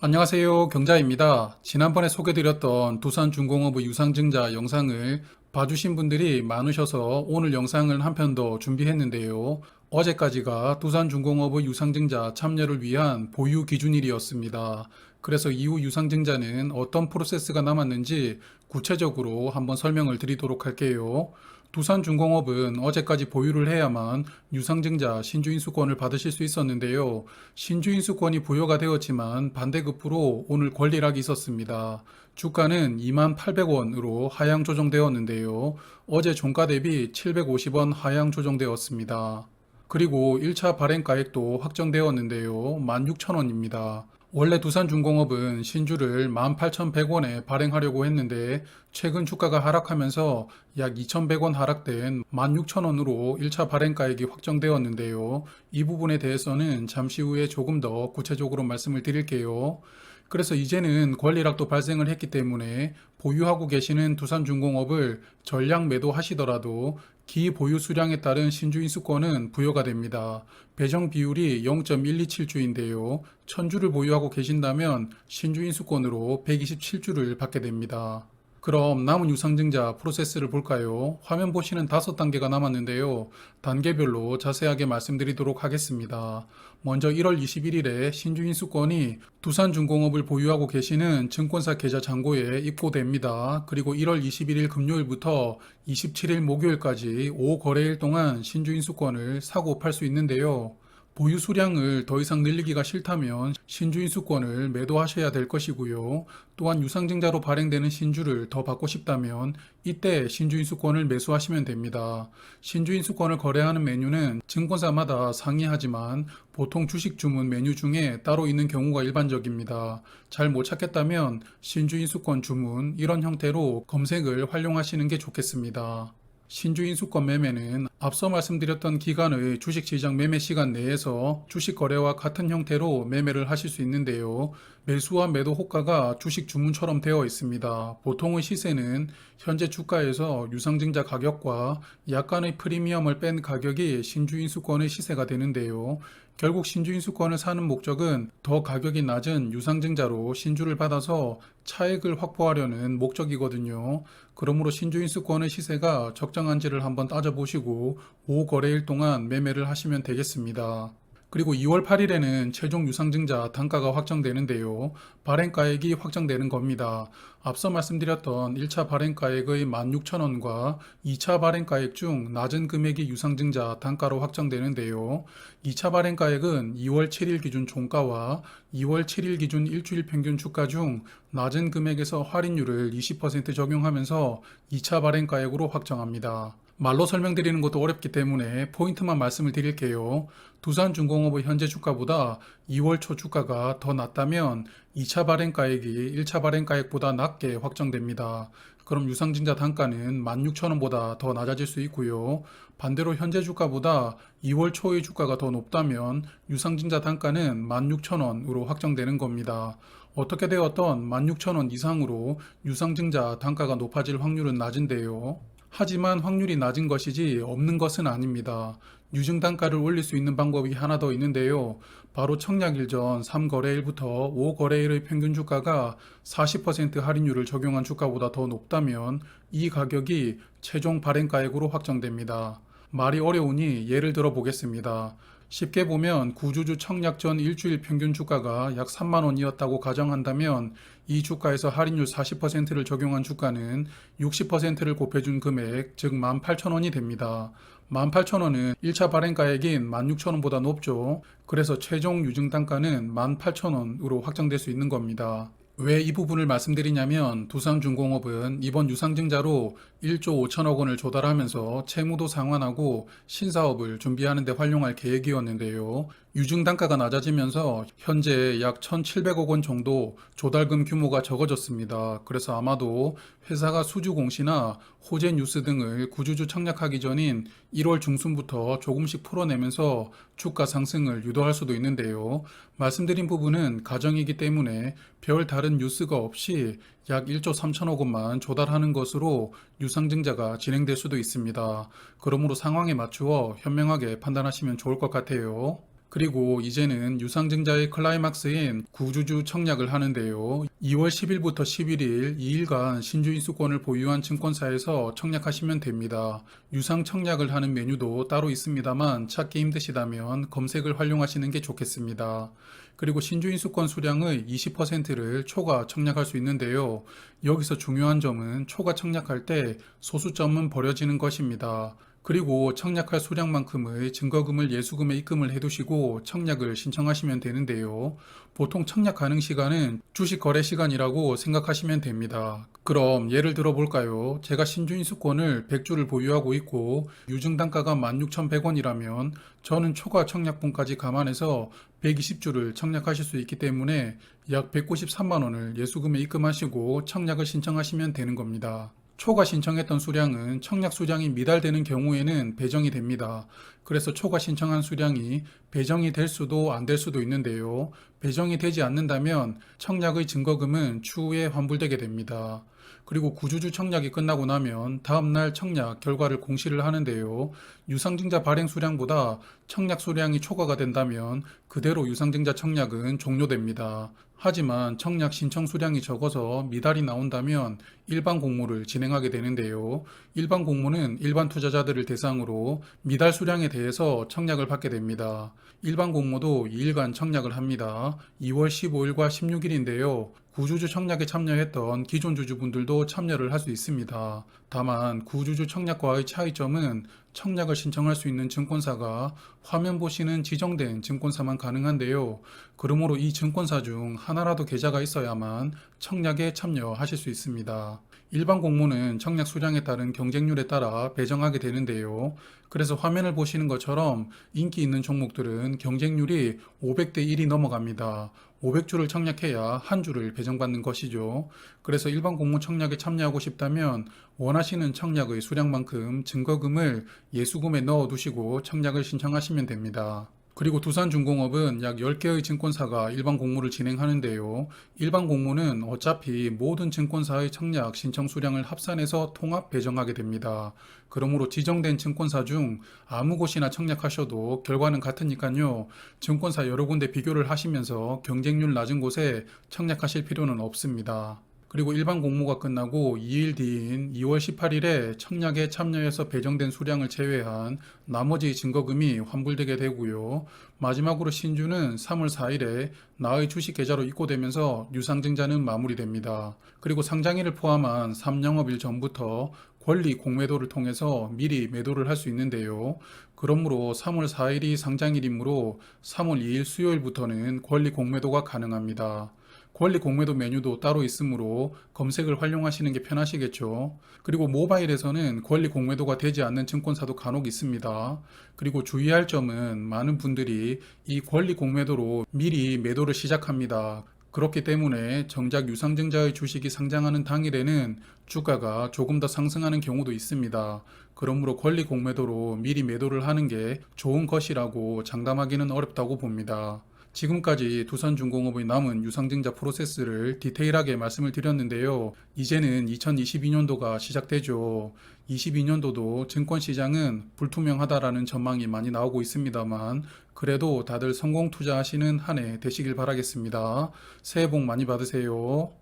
안녕하세요. 경자입니다. 지난번에 소개드렸던 두산중공업의 유상증자 영상을 봐주신 분들이 많으셔서 오늘 영상을 한 편 더 준비했는데요. 어제까지가 두산중공업의 유상증자 참여를 위한 보유 기준일이었습니다. 그래서 이후 유상증자는 어떤 프로세스가 남았는지 구체적으로 한번 설명을 드리도록 할게요. 두산중공업은 어제까지 보유를 해야만 유상증자 신주인수권을 받으실 수 있었는데요. 신주인수권이 부여가 되었지만 반대급부로 오늘 권리락이 있었습니다. 주가는 2만 800원으로 하향 조정되었는데요. 어제 종가 대비 750원 하향 조정되었습니다. 그리고 1차 발행 가액도 확정되었는데요. 16,000원입니다. 원래 두산중공업은 신주를 18,100원에 발행하려고 했는데 최근 주가가 하락하면서 약 2,100원 하락된 16,000원으로 1차 발행가액이 확정되었는데요. 이 부분에 대해서는 잠시 후에 조금 더 구체적으로 말씀을 드릴게요. 그래서 이제는 권리락도 발생을 했기 때문에 보유하고 계시는 두산중공업을 전량 매도하시더라도 기 보유 수량에 따른 신주인수권은 부여가 됩니다. 배정 비율이 0.127주인데요. 1000주를 보유하고 계신다면 신주인수권으로 127주를 받게 됩니다. 그럼 남은 유상증자 프로세스를 볼까요? 화면 보시는 다섯 단계가 남았는데요. 단계별로 자세하게 말씀드리도록 하겠습니다. 먼저 1월 21일에 신주인수권이 두산중공업을 보유하고 계시는 증권사 계좌 잔고에 입고됩니다. 그리고 1월 21일 금요일부터 27일 목요일까지 5거래일 동안 신주인수권을 사고 팔 수 있는데요. 보유 수량을 더 이상 늘리기가 싫다면 신주인수권을 매도하셔야 될 것이고요. 또한 유상증자로 발행되는 신주를 더 받고 싶다면 이때 신주인수권을 매수하시면 됩니다. 신주인수권을 거래하는 메뉴는 증권사마다 상이하지만 보통 주식 주문 메뉴 중에 따로 있는 경우가 일반적입니다. 잘 못 찾겠다면 신주인수권 주문 이런 형태로 검색을 활용하시는 게 좋겠습니다. 신주인수권 매매는 앞서 말씀드렸던 기간의 주식시장 매매 시간 내에서 주식 거래와 같은 형태로 매매를 하실 수 있는데요. 매수와 매도 호가가 주식 주문처럼 되어 있습니다. 보통의 시세는 현재 주가에서 유상증자 가격과 약간의 프리미엄을 뺀 가격이 신주인수권의 시세가 되는데요. 결국 신주인수권을 사는 목적은 더 가격이 낮은 유상증자로 신주를 받아서 차액을 확보하려는 목적이거든요. 그러므로 신주인수권의 시세가 적정한지를 한번 따져보시고 5거래일 동안 매매를 하시면 되겠습니다. 그리고 2월 8일에는 최종 유상증자 단가가 확정되는데요. 발행가액이 확정되는 겁니다. 앞서 말씀드렸던 1차 발행가액의 16,000원과 2차 발행가액 중 낮은 금액이 유상증자 단가로 확정되는데요. 2차 발행가액은 2월 7일 기준 종가와 2월 7일 기준 일주일 평균 주가 중 낮은 금액에서 할인율을 20% 적용하면서 2차 발행가액으로 확정합니다. 말로 설명드리는 것도 어렵기 때문에 포인트만 말씀을 드릴게요. 두산중공업의 현재 주가보다 2월 초 주가가 더 낮다면 2차 발행가액이 1차 발행가액보다 낮게 확정됩니다. 그럼 유상증자 단가는 16,000원보다 더 낮아질 수 있고요. 반대로 현재 주가보다 2월 초의 주가가 더 높다면 유상증자 단가는 16,000원으로 확정되는 겁니다. 어떻게 되었던 16,000원 이상으로 유상증자 단가가 높아질 확률은 낮은데요. 하지만 확률이 낮은 것이지 없는 것은 아닙니다. 유증 단가를 올릴 수 있는 방법이 하나 더 있는데요. 바로 청약일 전 3거래일부터 5거래일의 평균 주가가 40% 할인율을 적용한 주가보다 더 높다면 이 가격이 최종 발행가액으로 확정됩니다. 말이 어려우니 예를 들어 보겠습니다. 쉽게 보면 구주주 청약 전 일주일 평균 주가가 약 3만 원이었다고 가정한다면 이 주가에서 할인율 40%를 적용한 주가는 60%를 곱해준 금액, 즉 18,000원이 됩니다. 18,000원은 1차 발행가액인 16,000원보다 높죠. 그래서 최종 유증 단가는 18,000원으로 확정될 수 있는 겁니다. 왜 이 부분을 말씀드리냐면 두산중공업은 이번 유상증자로 1조 5천억 원을 조달하면서 채무도 상환하고 신사업을 준비하는 데 활용할 계획이었는데요. 유증 단가가 낮아지면서 현재 약 1,700억 원 정도 조달금 규모가 적어졌습니다. 그래서 아마도 회사가 수주 공시나 호재 뉴스 등을 구주주 청약하기 전인 1월 중순부터 조금씩 풀어내면서 주가 상승을 유도할 수도 있는데요. 말씀드린 부분은 가정이기 때문에 별 다른 뉴스가 없이 약 1조 3천억 원만 조달하는 것으로 유상증자가 진행될 수도 있습니다. 그러므로 상황에 맞추어 현명하게 판단하시면 좋을 것 같아요. 그리고 이제는 유상증자의 클라이막스인 구주주 청약을 하는데요. 2월 10일부터 11일 2일간 신주 인수권을 보유한 증권사에서 청약하시면 됩니다. 유상 청약을 하는 메뉴도 따로 있습니다만 찾기 힘드시다면 검색을 활용하시는 게 좋겠습니다. 그리고 신주 인수권 수량의 20%를 초과 청약할 수 있는데요. 여기서 중요한 점은 초과 청약할 때 소수점은 버려지는 것입니다. 그리고 청약할 수량만큼의 증거금을 예수금에 입금을 해두시고 청약을 신청하시면 되는데요. 보통 청약 가능 시간은 주식 거래 시간이라고 생각하시면 됩니다. 그럼 예를 들어 볼까요? 제가 신주인수권을 100주를 보유하고 있고 유증 단가가 16,100원이라면 저는 초과 청약분까지 감안해서 120주를 청약하실 수 있기 때문에 약 193만 원을 예수금에 입금하시고 청약을 신청하시면 되는 겁니다. 초과 신청했던 수량은 청약 수량이 미달되는 경우에는 배정이 됩니다. 그래서 초과 신청한 수량이 배정이 될 수도 안 될 수도 있는데요. 배정이 되지 않는다면 청약의 증거금은 추후에 환불되게 됩니다. 그리고 구주주 청약이 끝나고 나면 다음날 청약 결과를 공시를 하는데요. 유상증자 발행 수량보다 청약 수량이 초과가 된다면 그대로 유상증자 청약은 종료됩니다. 하지만 청약 신청 수량이 적어서 미달이 나온다면 일반 공모를 진행하게 되는데요. 일반 공모는 일반 투자자들을 대상으로 미달 수량에 대해서 청약을 받게 됩니다. 일반 공모도 2일간 청약을 합니다. 2월 15일과 16일인데요. 구주주 청약에 참여했던 기존 주주분들도 참여를 할 수 있습니다. 다만 구주주 청약과의 차이점은 청약을 신청할 수 있는 증권사가 화면 보시는 지정된 증권사만 가능한데요. 그러므로 이 증권사 중 하나라도 계좌가 있어야만 청약에 참여하실 수 있습니다. 일반 공모는 청약 수량에 따른 경쟁률에 따라 배정하게 되는데요. 그래서 화면을 보시는 것처럼 인기 있는 종목들은 경쟁률이 500대 1이 넘어갑니다. 500주를 청약해야 한 주를 배정받는 것이죠. 그래서 일반 공모 청약에 참여하고 싶다면 원하시는 청약의 수량만큼 증거금을 예수금에 넣어 두시고 청약을 신청하시면 됩니다. 그리고 두산중공업은 약 10개의 증권사가 일반 공모를 진행하는데요. 일반 공모는 어차피 모든 증권사의 청약 신청 수량을 합산해서 통합 배정하게 됩니다. 그러므로 지정된 증권사 중 아무 곳이나 청약하셔도 결과는 같으니까요. 증권사 여러 군데 비교를 하시면서 경쟁률 낮은 곳에 청약하실 필요는 없습니다. 그리고 일반 공모가 끝나고 2일 뒤인 2월 18일에 청약에 참여해서 배정된 수량을 제외한 나머지 증거금이 환불되게 되고요. 마지막으로 신주는 3월 4일에 나의 주식 계좌로 입고되면서 유상증자는 마무리됩니다. 그리고 상장일을 포함한 3영업일 전부터 권리 공매도를 통해서 미리 매도를 할 수 있는데요. 그러므로 3월 4일이 상장일이므로 3월 2일 수요일부터는 권리 공매도가 가능합니다. 권리 공매도 메뉴도 따로 있으므로 검색을 활용하시는 게 편하시겠죠. 그리고 모바일에서는 권리 공매도가 되지 않는 증권사도 간혹 있습니다. 그리고 주의할 점은 많은 분들이 이 권리 공매도로 미리 매도를 시작합니다. 그렇기 때문에 정작 유상증자의 주식이 상장하는 당일에는 주가가 조금 더 상승하는 경우도 있습니다. 그러므로 권리 공매도로 미리 매도를 하는 게 좋은 것이라고 장담하기는 어렵다고 봅니다. 지금까지 두산중공업의 남은 유상증자 프로세스를 디테일하게 말씀을 드렸는데요. 이제는 2022년도가 시작되죠. 22년도도 증권시장은 불투명하다라는 전망이 많이 나오고 있습니다만 그래도 다들 성공 투자하시는 한 해 되시길 바라겠습니다. 새해 복 많이 받으세요.